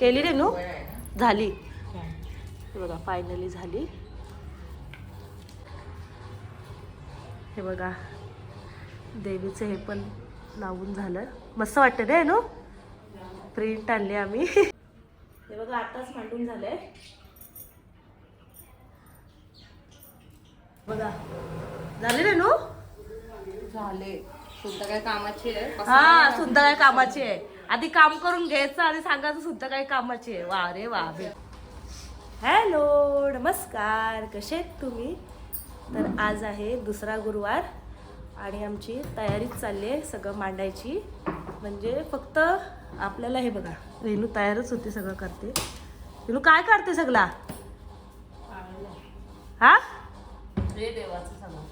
केली रे नू? झाली. हे बघा फायनली झाली. हे बघा देवीचं हे पण लावून झालं. मस्त वाटतं रे नू? प्रिंट आणली आम्ही. हे बघा आताच मांडून झालंय. बघा झाले रे नू? झाले. सुद्धा काय कामाची आहे? हा सुद्धा काय कामाची आहे. आधी काम करून घ्यायचं आणि सांगायचं सुद्धा काय कामाची आहे. वा रे वा हॅलो नमस्कार. कसे आहेत तुम्ही? तर आज आहे दुसरा गुरुवार आणि आमची तयारीच चालली आहे सगळं मांडायची. म्हणजे फक्त आपल्याला हे बघा रेणू तयारच होती सगळं करते. रेणू काय करते सगळा? हा? रे देवाचं सगळं.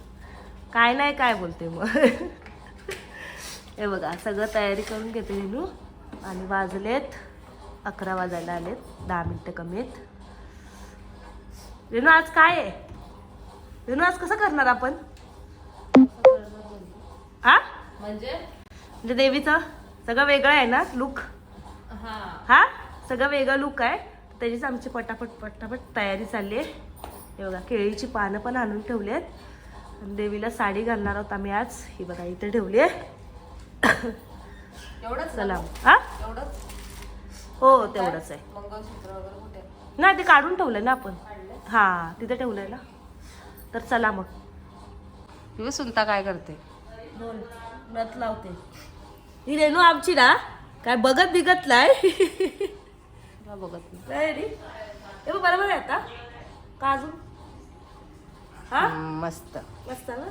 काय नाही काय बोलते मग. हे बघा सगळं तयारी करून घेते रेणू. आणि वाजलेत अकरा वाजायला आलेत दहा मिनटं कमी आहेत रेणू आज काय आहे? रेणू आज कसं करणार आपण? हा? म्हणजे? म्हणजे देवीचं सगळं वेगळं आहे ना लुक हा. हा? सगळं वेगळं लुक आहे. त्याचीच आमची पटापट पटापट तयारी चालली आहे. हे बघा केळीची पानं पण आणून ठेवली आहेत. देवीला साडी घालणार आहोत आम्ही आज. ही बघा इथे ठेवली आहे. चला? हा? हो तेवढंच आहे. मंगळसूत्र वगैरे कुठे? नाही ते काढून ठेवलंय ना आपण. हा तिथे ठेवलंय ना. तर चला मग. तुझी सुनता काय करते? दोन. नथ लावते. ही रेणू आमची ना काय बघत बिगत नाही. बघत नाही? रे. हे बरोबर आहे आता. का अजून? हा? मस्त. मस्त ना?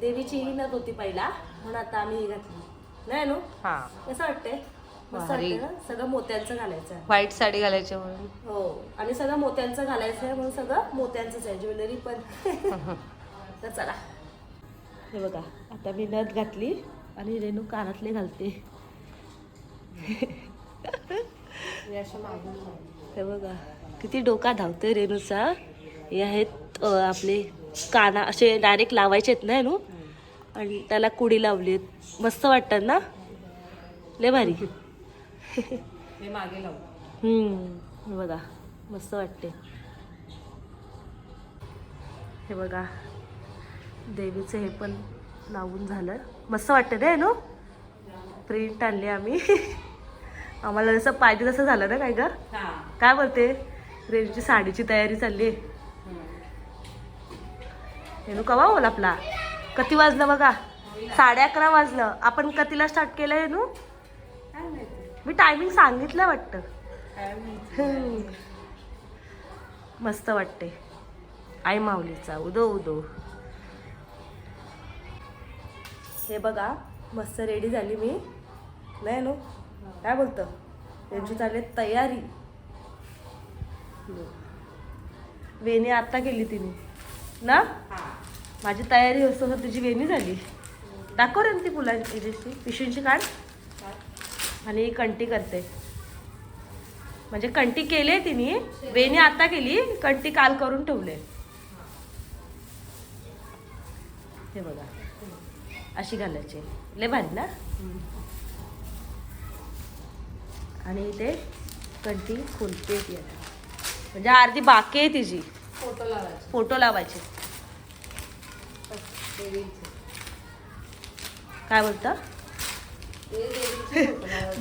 देवीची ही नथ होती पहिला म्हणून आता आम्ही ही घातली. नाही नो? हा. कसं वाटतंय? मस्त भारी. वाटतंय ना? सगळं मोत्यांचं घालायचं. आहे. व्हाईट साडी घालायची म्हणून. हो. आणि सगळं मोत्यांचं घालायचं आहे म्हणून सगळं मोत्यांचंच आहे ज्वेलरी पण. तर चला. हे बघा आता मी नथ घातली आणि रेणू कानातले घालते. हे बघा किती डोका धावतोय रेणूचा. हे आहेत अं, आपले काना असे डायरेक्ट लावायचे आहेत ना रेणू आणि त्याला कुडी लावली मस्त वाटतात ना? लय भारी. मागे लावू. बघा मस्त वाटते. हे बघा देवीचं हे पण लावून झालं. मस्त वाटतं रे नो? प्रिंट आणली आम्ही. आम्हाला जसं पाहिजे तसं झालं ना काय ग? काय बोलते? रेणूची साडीची तयारी चालली आहे. रेणू कवा बोल आपला? कती वाजलं बघा? साडे अकरा वाजलं. आपण कतीला स्टार्ट केलं रेणू? मी टायमिंग सांगितलं वाटतं. मस्त वाटते आई माऊलीचा उदो उदो. हे बघा मस्त रेडी झाली मी. नाही नो? काय बोलतं? त्यांची चालली तयारी. वेणी आता केली तिने. ना? माझी तयारी असतो तर तुझी वेणी झाली. दाखव रे ती फुलांची हिची, पिशवींची काढ. आणि कंटी करते. म्हणजे कंटी केली तिने. वेणी आता केली कंटी काल करून ठेवले. हे बघा. अशी घालायची. लय भारी ना? आणि इथे कंटी खुलते ती आता. म्हणजे अर्धी बाकी आहे तिची. फोटो लावायचे. फोटो लावायचे. काय बोलता?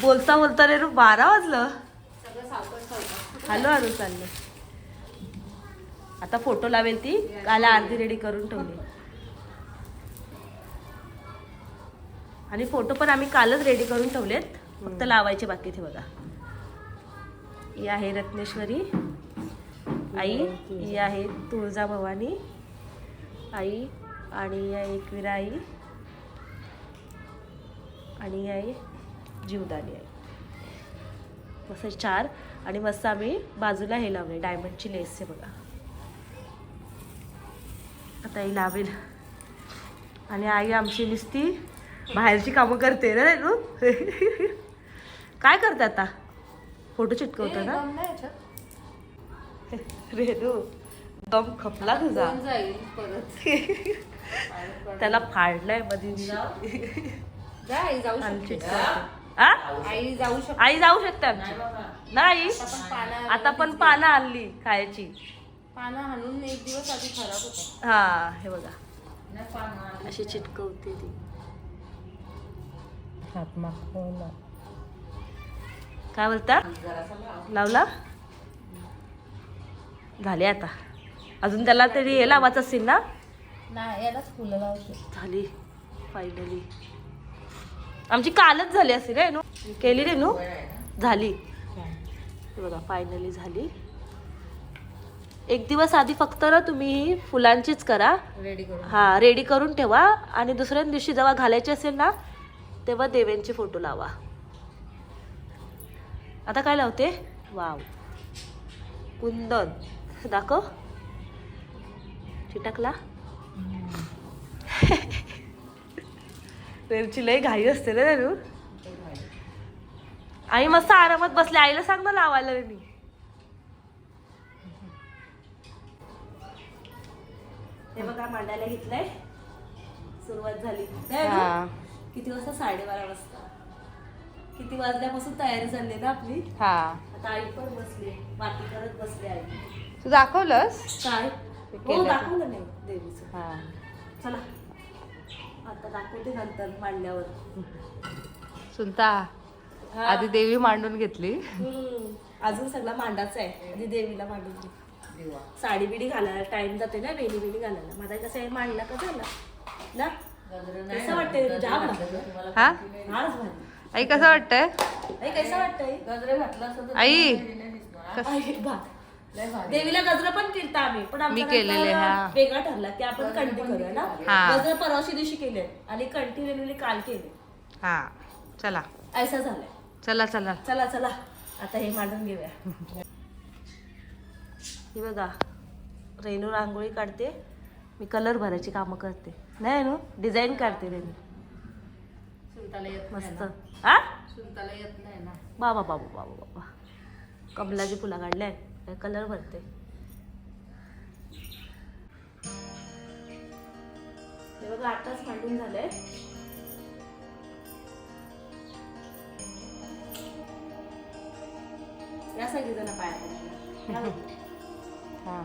बोलता बोलता रे बारा वाजलं. हॅलो हॅलो चाललं. आता फोटो लावेल ती काल अर्धी रेडी करून ठेवली. आणि फोटो पण आम्ही कालच रेडी करून ठेवलेत. फक्त लावायचे बाकी ते बघा. ही आहे रत्नेश्वरी. आई ही आहे तुळजाभवानी आई आणि आहे एकविरा आई आणि आहे जीवदानी आई. मस्त चार आणि मस्त आम्ही बाजूला हे लावले डायमंडची लेस आहे बघा. आता ही लावेल. आणि आई आमची नुसती बाहेरची कामं करते ना तू? काय करते आता? फोटो चिटकवतो ना? रेणू दम खपला तुझा. कोण जाईल परत. त्याला फाडलाय मधी जा आई, जाऊ आई जाऊ शकते. आई जाऊ शकते आमची. नाही आता पण पानं आणली खायची. पानं हाणून एक दिवस आधी खराब होतं. हा हे बघा. अशी चिटकवते ती. हात मागवला काय बोलता? लावला? झाले आता. अजून त्याला तरी हे लावायचं असेल ना? नाही यालाच फुलं लावते. झाली फायनली आमची कालच झाली असेल रेनू. केली रेनू? झाली. हे बघा फायनली झाली. एक दिवस आधी फक्त ना तुम्ही फुलांचीच करा. रेडी करून हा रेडी करून ठेवा. आणि दुसऱ्या दिवशी जेव्हा घालायचे असेल ना तेव्हा देव्यांचे फोटो लावा. आता काय लावते? वाव. कुंदन. दाखव. चिटकला. रेवची लय घाई असते ना रेणू आई मस्त आरामात बसले. आईला सांग ना लावायला मी. हे बघा मांडायला घेतलंय. सुरुवात झाली? किती वाजता साडेबारा वाजता. किती वाजल्यापासून तयारी झाली ना आपली? हा. आता आई पण बसली. बाकी करत बसली आई. तू दाखवलंस? काय? हो केलं दाखवलं नाही देवीचं. हा. चला. आता दाखवते नंतर मांडल्यावर. सुनता हा. आधी देवी मांडून घेतली. हम्म. अजून सगळा मांडाचा आहे. आधी देवीला मांडून घे. साडी बिडी घालायला टाइम जाते ना वेणी बिणी घालायला. माझा कसं आहे मांडला का झाला? ना? कसं वाटतंय तुझ्या हा? भारी. आई कसं वाटतंय? आई कसं वाटतंय? गजरे घातला आई. देवीला गजरा पण केलता आम्ही पण मी नंतर केलेले, हा. वेगळा ठरला की आपण कंटी करूया ना? हा. गजरा परवाशी दिवशी केले आणि कंटी वेगळी काल केले. हा चला. ऐसा झालाय. चला चला. चला चला. आता हे मांडून घेऊया. हे बघा रेणू रांगोळी काढते मी कलर भरायची कामं करते. नाही रेणू डिझाईन काढते रेणू. मस्त. हा? सुनताला येत नाही ना. बाबा बाबा बाबा बाबा. कमलाची फुलं काढल्या कलर भरते. हे बघा आताच मांडून झालंय. या सगळीजण पाया पडायला. या बघ. हा.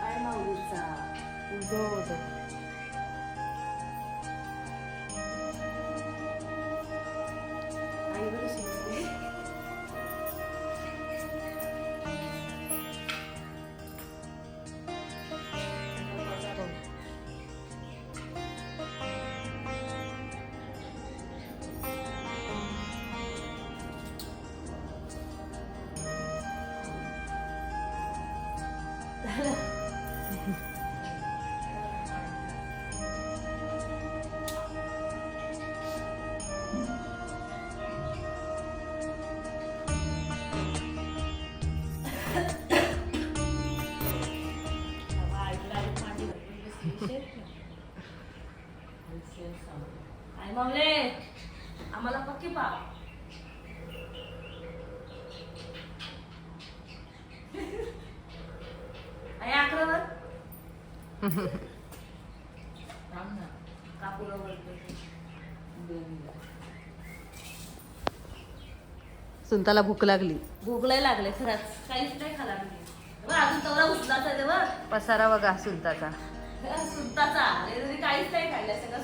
पाय माऊलीचा सुनताला भूक लागली. भूक लय लागले खरंच. काहीच नाही खाला अजून तेवढा उचलाचा बघ पसारा बघा सुनताचा. रेल्वे काहीच नाही काढलं सगळं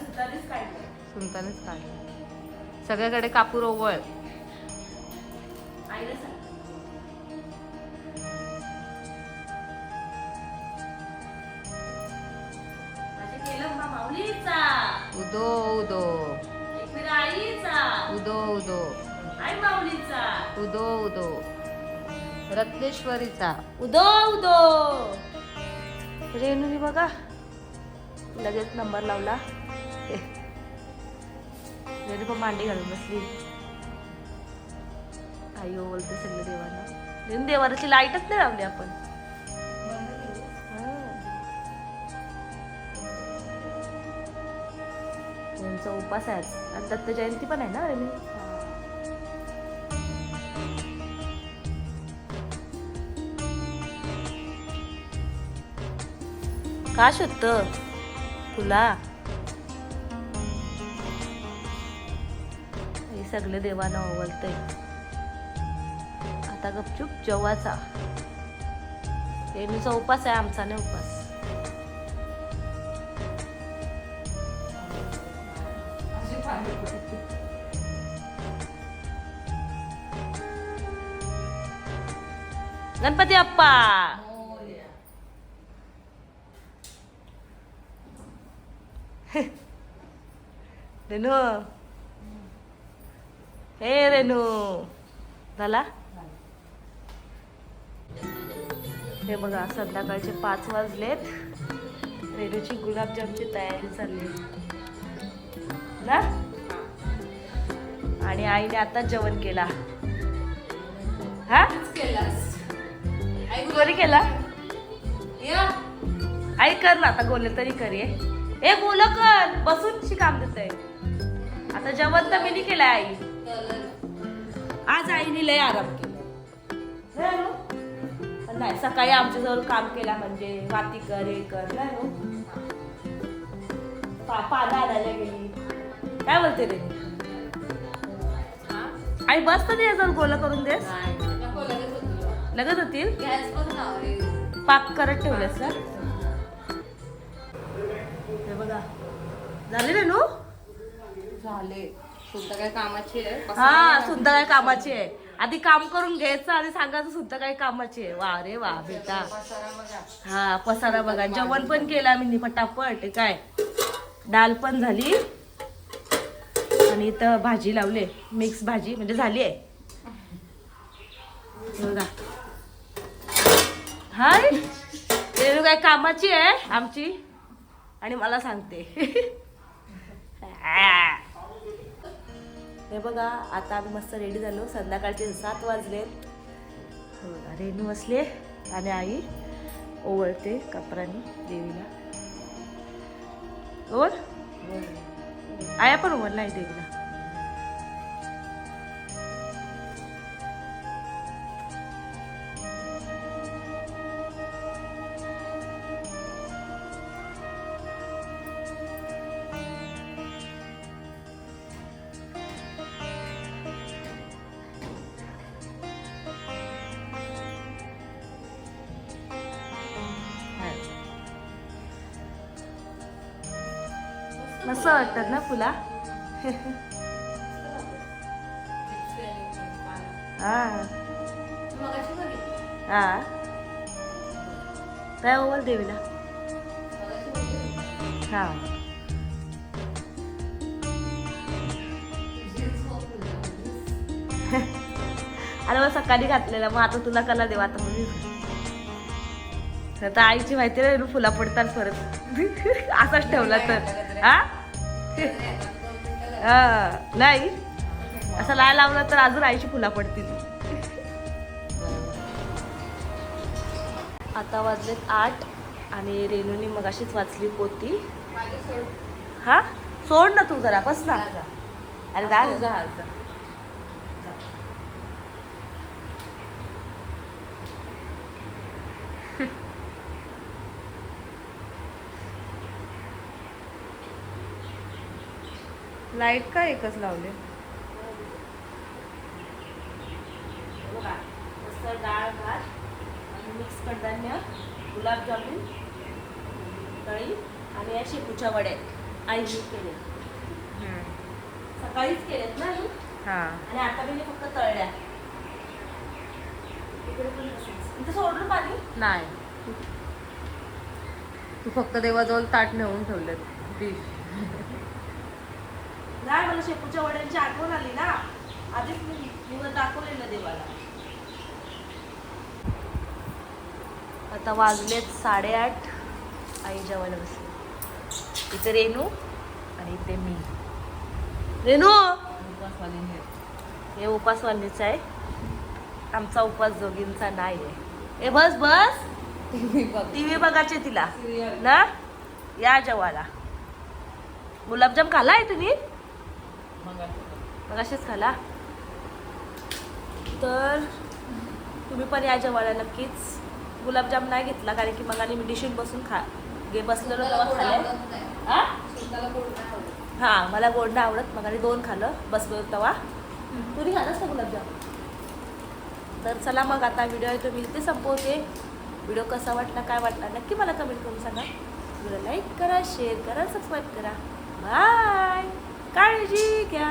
काढलं सुनतानेच काढलं सगळ्याकडे कापूर ओवळ. आईला सांग. माझे केलं माऊलीचा. उदो उदो. उदो उदो. आई उदो उदो. रत्नेश्वरीचा. उदो उदो. रेणूनी बघा. लगेच नंबर लावला. रेणू पण मांडी घालून बसली. आयो बोलते सगळे देवाला. रेणू देवाची लाईटच नाही लावली आपण. यांचा उपास आहे आज. आणि दत्त जयंती पण आहे ना रेणू का शोधत तुला? हे सगळे देवांना ओवलतय आता गपचूप जेवाचा. रेणूचा उपास आहे आमचा नाही उपास. गणपती अप्पा. रेणू. हे रेणू. झाला? हे बघा संध्याकाळचे पाच वाजलेत. रेणूची गुलाबजामची तयारी चालली. ना? आणि आईने आता जेवण केला. हा? केलास. आई केला? आई कर ना आता गोले तरी करिये ए गोल कर. बसून शी काम देत आता जेवण तर मी नाही केलंय आई. आज आईने लय आराम केला. नाही सकाळी आमच्या जवळ काम केला म्हणजे वाती कर हे कर. नाही पाला पा- आणायला गेली. काय बोलते रे? आई बस तर जर गोल करून देस. लगत होतील. पाक करत ठेवलेस ना हे बघा. झाले रे नू? झाले. सुद्धा काय कामाची आहे? हा सुद्धा काय कामाची आहे. आधी काम करून घ्यायचं आणि सांगायचं सुद्धा काय कामाची आहे. वा रे वा बेटा. हा पसारा बघा. जेवण पण केलं आम्ही फटाफट हे काय? डाल पण झाली. आणि इथं भाजी लावले मिक्स भाजी म्हणजे झाली आहे. बघा. हाय. रेणू काय कामाची आहे आमची? आणि मला सांगते. हे बघा आता आम्ही मस्त रेडी झालो. संध्याकाळचे सात वाजले. रेणू असले आणि आई ओवळते कपराने देवीला. ओळ आया पण ओवळला नाही देवीला. मस्त वाटतात ना फुला हा. काय हो ओवल देवीला? हा. अरे मग सकाळी घातलेला. मग आता तुला कला देवा आता मुली आता आईची माहिती नाही फुला पडतात परत. असाच ठेवला तर. हा, नाही. असं लाय लावला तर अजून आईची फुला पडतील. आता वाजलेत आठ आणि रेणूनी मग अशीच वाचली सोड. हा? सोड ना तू जरा बस ना. अरे दा लाइट का एकच लावले? डाळ भात आणि मिक्स कडधान्य गुलाबजामुन कढी आणि या शेपूच्या वड्या आईने केले. सकाळीच केलेत ना आई? हा. आणि आता मी फक्त तळल्या. सोडलं पाणी नाही. तू फक्त देवाजवळ ताट नेऊन ठेवले डिश नाही मला शेपूच्या वड्यांची आठवण आली ना. आधीच मी निवड दाखवलेलं देवाला. आता वाजलेत साडेआठ. आई जेवायला बसली. इथे रेणू आणि इथे मी. रेणू! हे उपासवालीच आहे. आमचा उपास जोगींचा नाही आहे ए बस बस. टी व्ही बघायचे तिला. ना? या जेवायला. गुलाबजाम खालाय तुम्ही? मग असेच खाला. तर तुम्ही पण या जेवायला नक्कीच. गुलाबजाम नाही घेतला कारण की मग आणि मी डिशून बसून खा गे बसलेलो तेव्हा खाल्ले हा हा मला गोड नाही आवडत. मग आणि दोन खाल्लं बसलो तेव्हा. तुरी खालास ना गुलाबजाम? तर चला मग आता व्हिडिओ आहे तो मी इथे संपवते. व्हिडिओ कसा वाटला काय वाटला नक्की मला कमेंट करून सांगा. व्हिडिओ लाईक करा शेअर करा सबस्क्राईब करा. बाय काळजी घ्या.